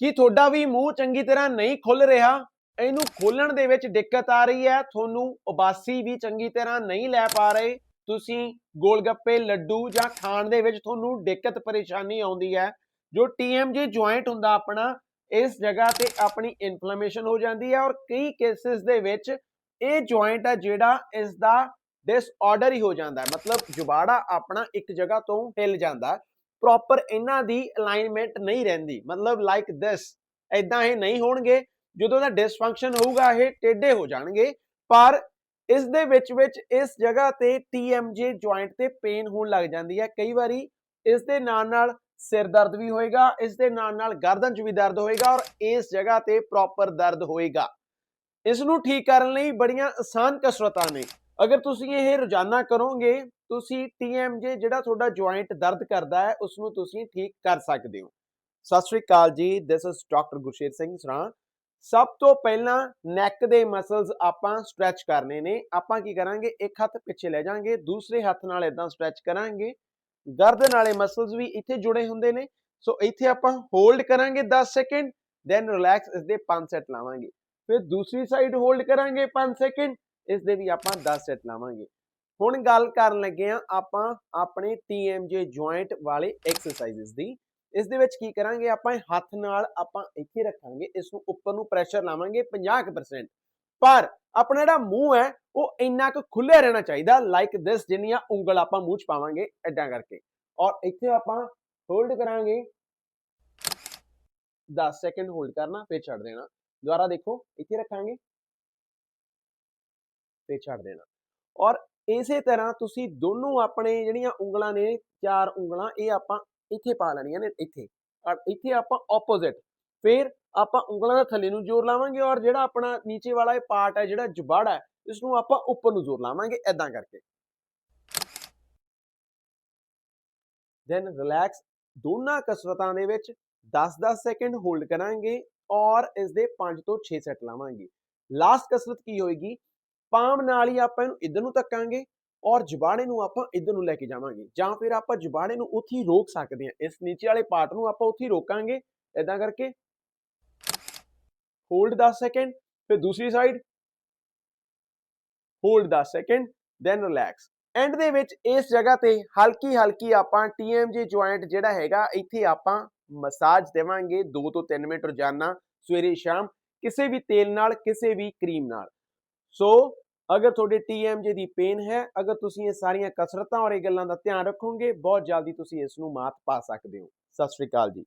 ਕੀ ਤੁਹਾਡਾ ਵੀ ਮੂੰਹ ਚੰਗੀ ਤਰ੍ਹਾਂ ਨਹੀਂ ਖੁੱਲ ਰਿਹਾ, ਇਹਨੂੰ ਖੋਲਣ ਦੇ ਵਿੱਚ ਦਿੱਕਤ ਆ ਰਹੀ ਹੈ, ਤੁਹਾਨੂੰ ਉਬਾਸੀ ਵੀ ਚੰਗੀ ਤਰ੍ਹਾਂ ਨਹੀਂ ਲੈ ਪਾ ਰਹੇ, ਤੁਸੀਂ ਗੋਲਗੱਪੇ, ਲੱਡੂ ਜਾਂ ਖਾਣ ਦੇ ਵਿੱਚ ਤੁਹਾਨੂੰ ਦਿੱਕਤ ਪਰੇਸ਼ਾਨੀ ਆਉਂਦੀ ਹੈ, ਜੋ TMJ ਜੁਆਇੰਟ ਹੁੰਦਾ ਆਪਣਾ, ਇਸ ਜਗ੍ਹਾ ਤੇ ਆਪਣੀ ਇਨਫਲੇਮੇਸ਼ਨ ਹੋ ਜਾਂਦੀ ਹੈ ਔਰ ਕਈ ਕੇਸਿਸ ਦੇ ਵਿੱਚ ਇਹ ਜੁਆਇੰਟ ਹੈ ਜਿਹੜਾ ਇਸ ਦਾ ਡਿਸਆਰਡਰ ਹੀ ਹੋ ਜਾਂਦਾ ਹੈ, ਮਤਲਬ ਜੁਬਾੜਾ ਆਪਣਾ ਇੱਕ ਜਗ੍ਹਾ ਤੋਂ ਹਿੱਲ ਜਾਂਦਾ ਪ੍ਰੋਪਰ ਇਹਨਾਂ ਦੀ ਅਲਾਈਨਮੈਂਟ ਨਹੀਂ ਰਹਿੰਦੀ। ਮਤਲਬ ਲਾਈਕ ਦਿਸ ਐਦਾਂ ਇਹ ਨਹੀਂ ਹੋਣਗੇ। ਜਦੋਂ ਦਾ ਡਿਸਫੰਕਸ਼ਨ ਹੋਊਗਾ, ਇਹ ਟੇਢੇ ਹੋ ਜਾਣਗੇ। ਪਰ ਇਸ ਦੇ ਵਿੱਚ ਵਿੱਚ ਇਸ ਜਗ੍ਹਾ ਤੇ TMJ ਜੁਆਇੰਟ ਤੇ ਪੇਨ ਹੋਣ ਲੱਗ ਜਾਂਦੀ ਹੈ। ਕਈ ਵਾਰੀ ਇਸ ਦੇ ਨਾਲ ਨਾਲ ਸਿਰ ਦਰਦ ਵੀ ਹੋਏਗਾ, ਇਸ ਦੇ ਨਾਲ ਨਾਲ ਗਰਦਨ 'ਚ ਵੀ ਦਰਦ ਹੋਏਗਾ ਔਰ ਇਸ ਜਗ੍ਹਾ ਤੇ ਪ੍ਰੋਪਰ ਦਰਦ ਹੋਏਗਾ। ਇਸ ਨੂੰ ਠੀਕ ਕਰਨ ਲਈ ਬੜੀਆਂ ਆਸਾਨ ਕਸਰਤਾਂ ਨੇ। ਅਗਰ ਤੁਸੀਂ ਇਹ ਰੋਜ਼ਾਨਾ ਕਰੋਗੇ, ਤੁਸੀਂ TMJ ਜਿਹੜਾ ਤੁਹਾਡਾ ਜੁਆਇੰਟ ਦਰਦ ਕਰਦਾ ਹੈ ਉਸ ਨੂੰ ਤੁਸੀਂ ਠੀਕ ਕਰ ਸਕਦੇ ਹੋ। ਸਤਿ ਸ਼੍ਰੀ ਅਕਾਲ ਜੀ this is doctor Gursher Singh Saran. ਸਭ ਤੋਂ ਪਹਿਲਾਂ ਨੈਕ ਦੇ ਮਸਲਸ ਆਪਾਂ ਸਟ੍ਰੈਚ ਕਰਨੇ ਨੇ। ਆਪਾਂ ਕੀ ਕਰਾਂਗੇ, ਇੱਕ ਹੱਥ ਪਿੱਛੇ ਲੈ ਜਾਾਂਗੇ, ਦੂਸਰੇ ਹੱਥ ਨਾਲ ਇਦਾਂ ਸਟ੍ਰੈਚ ਕਰਾਂਗੇ। ਗਰਦਨ ਵਾਲੇ ਮਸਲਸ ਵੀ ਇੱਥੇ ਜੁੜੇ ਹੁੰਦੇ ਨੇ। ਸੋ ਇੱਥੇ ਆਪਾਂ ਹੋਲਡ ਕਰਾਂਗੇ 10 ਸੈਕਿੰਡ ਦੈਨ ਰਿਲੈਕਸ ਇਸ ਦੇ 5 ਸੈਟ ਲਾਵਾਂਗੇ। ਫਿਰ ਦੂਸਰੀ ਸਾਈਡ ਹੋਲਡ ਕਰਾਂਗੇ 5 ਸੈਕਿੰਡ ਇਸ ਦੇ ਵੀ ਆਪਾਂ 10 ਸੈੱਟ ਲਾਵਾਂਗੇ। ਹੁਣ ਗੱਲ ਕਰਨ ਲੱਗੇ ਆ ਆਪਾਂ ਆਪਣੇ TMJ ਜੁਆਇੰਟ ਵਾਲੇ ਐਕਸਰਸਾਈਜ਼ਸ ਦੀ। ਇਸ ਦੇ ਵਿੱਚ ਕੀ ਕਰਾਂਗੇ ਆਪਾਂ, ਹੱਥ ਨਾਲ ਆਪਾਂ ਇੱਥੇ ਰੱਖਾਂਗੇ, ਇਸ ਨੂੰ ਉੱਪਰ ਨੂੰ ਪ੍ਰੈਸ਼ਰ ਲਾਵਾਂਗੇ 50% ਪਰ ਆਪਣਾ ਜਿਹੜਾ ਮੂੰਹ ਹੈ, ਉਹ ਇੰਨਾ ਕੁ ਖੁੱਲਿਆ ਰਹਿਣਾ ਚਾਹੀਦਾ ਲਾਈਕ ਦਿਸ ਜਿੰਨੀਆਂ ਉਂਗਲ ਆਪਾਂ ਮੂੰਹ 'ਚ ਪਾਵਾਂਗੇ ਐਦਾਂ ਕਰਕੇ। ਔਰ ਇੱਥੇ ਆਪਾਂ ਹੋਲਡ ਕਰਾਂਗੇ। 10 ਸੈਕਿੰਡ ਹੋਲਡ ਕਰਨਾ, ਫਿਰ ਛੱਡ ਦੇਣਾ। ਦੁਬਾਰਾ ਦੇਖੋ, ਇੱਥੇ ਰੱਖਾਂਗੇ। ਫਿਰ ਛੱਡ ਦੇਣਾ। ਔਰ ਇਸੇ ਤਰ੍ਹਾਂ ਤੁਸੀਂ ਦੋਨੋਂ ਆਪਣੇ ਜਿਹੜੀਆਂ ਉਂਗਲਾਂ ਨੇ, ਚਾਰ ਉਂਗਲਾਂ, ਇਹ ਆਪਾਂ ਇੱਥੇ ਪਾ ਲੈਣੀਆਂ ਨੇ ਇੱਥੇ। ਔਰ ਇੱਥੇ ਆਪਾਂ ਆਪੋਜ਼ਿਟ ਫਿਰ ਆਪਾਂ ਉਂਗਲਾਂ ਦਾ ਥੱਲੇ ਨੂੰ ਜ਼ੋਰ ਲਾਵਾਂਗੇ ਔਰ ਜਿਹੜਾ ਆਪਣਾ ਨੀਚੇ ਵਾਲਾ ਇਹ ਪਾਰਟ ਹੈ, ਜਿਹੜਾ ਜਬਾੜਾ ਹੈ ਇਸ ਨੂੰ ਆਪਾਂ ਉੱਪਰ ਨੂੰ ਜ਼ੋਰ ਲਾਵਾਂਗੇ ਐਦਾਂ ਕਰਕੇ। ਦੈਨ ਰਿਲੈਕਸ ਦੋਨਾਂ ਕਸਰਤਾਂ ਦੇ ਵਿੱਚ 10-10 ਸੈਕਿੰਡ ਹੋਲਡ ਕਰਾਂਗੇ ਔਰ ਇਸ ਦੇ 5 ਤੋਂ 6 ਸੈਟ ਲਾਵਾਂਗੇ। ਲਾਸਟ ਕਸਰਤ ਕੀ ਹੋਏਗੀ? ਪਾਮ ਨਾਲ ਹੀ ਆਪਾਂ ਇਹਨੂੰ ਇਧਰ ਨੂੰ ਧੱਕਾਂਗੇ ਔਰ ਜਬਾੜੇ ਨੂੰ ਆਪਾਂ ਇਧਰ ਨੂੰ ਲੈ ਕੇ ਜਾਵਾਂਗੇ। ਜਾਂ ਫਿਰ ਆਪਾਂ ਜਬਾੜੇ ਨੂੰ ਉੱਥੇ ਹੀ ਰੋਕ ਸਕਦੇ ਹਾਂ। ਇਸ ਨੀਚੇ ਵਾਲੇ ਪਾਰਟ ਨੂੰ ਆਪਾਂ ਉੱਥੇ ਹੀ ਰੋਕਾਂਗੇ। ਇਦਾਂ ਕਰਕੇ ਹੋਲਡ 10 ਸੈਕਿੰਡ ਫਿਰ ਦੂਸਰੀ side hold 10 second then relax and ਦੇ ਵਿੱਚ ਇਸ ਜਗ੍ਹਾ ਤੇ ਹਲਕੀ ਹਲਕੀ ਆਪਾਂ TMJ ਜੁਆਇੰਟ ਜਿਹੜਾ ਹੈਗਾ, ਇੱਥੇ ਆਪਾਂ ਮਸਾਜ ਦੇਵਾਂਗੇ 2 ਤੋਂ 3 ਮਿੰਟ ਰੋਜ਼ਾਨਾ, ਸਵੇਰੇ ਸ਼ਾਮ, ਕਿਸੇ ਵੀ ਤੇਲ ਨਾਲ, ਕਿਸੇ ਵੀ ਕਰੀਮ ਨਾਲ। ਸੋ ਅਗਰ ਤੁਹਾਡੇ TMJ ਦੀ ਪੇਨ ਹੈ, ਅਗਰ ਤੁਸੀਂ ਇਹ ਸਾਰੀਆਂ ਕਸਰਤਾਂ ਔਰ ਇਹ ਗੱਲਾਂ ਦਾ ਧਿਆਨ ਰੱਖੋਗੇ, ਬਹੁਤ ਜਲਦੀ ਤੁਸੀਂ ਇਸ ਨੂੰ ਮਾਤ ਪਾ ਸਕਦੇ ਹੋ। ਸਤਿ ਸ਼੍ਰੀ ਅਕਾਲ ਜੀ।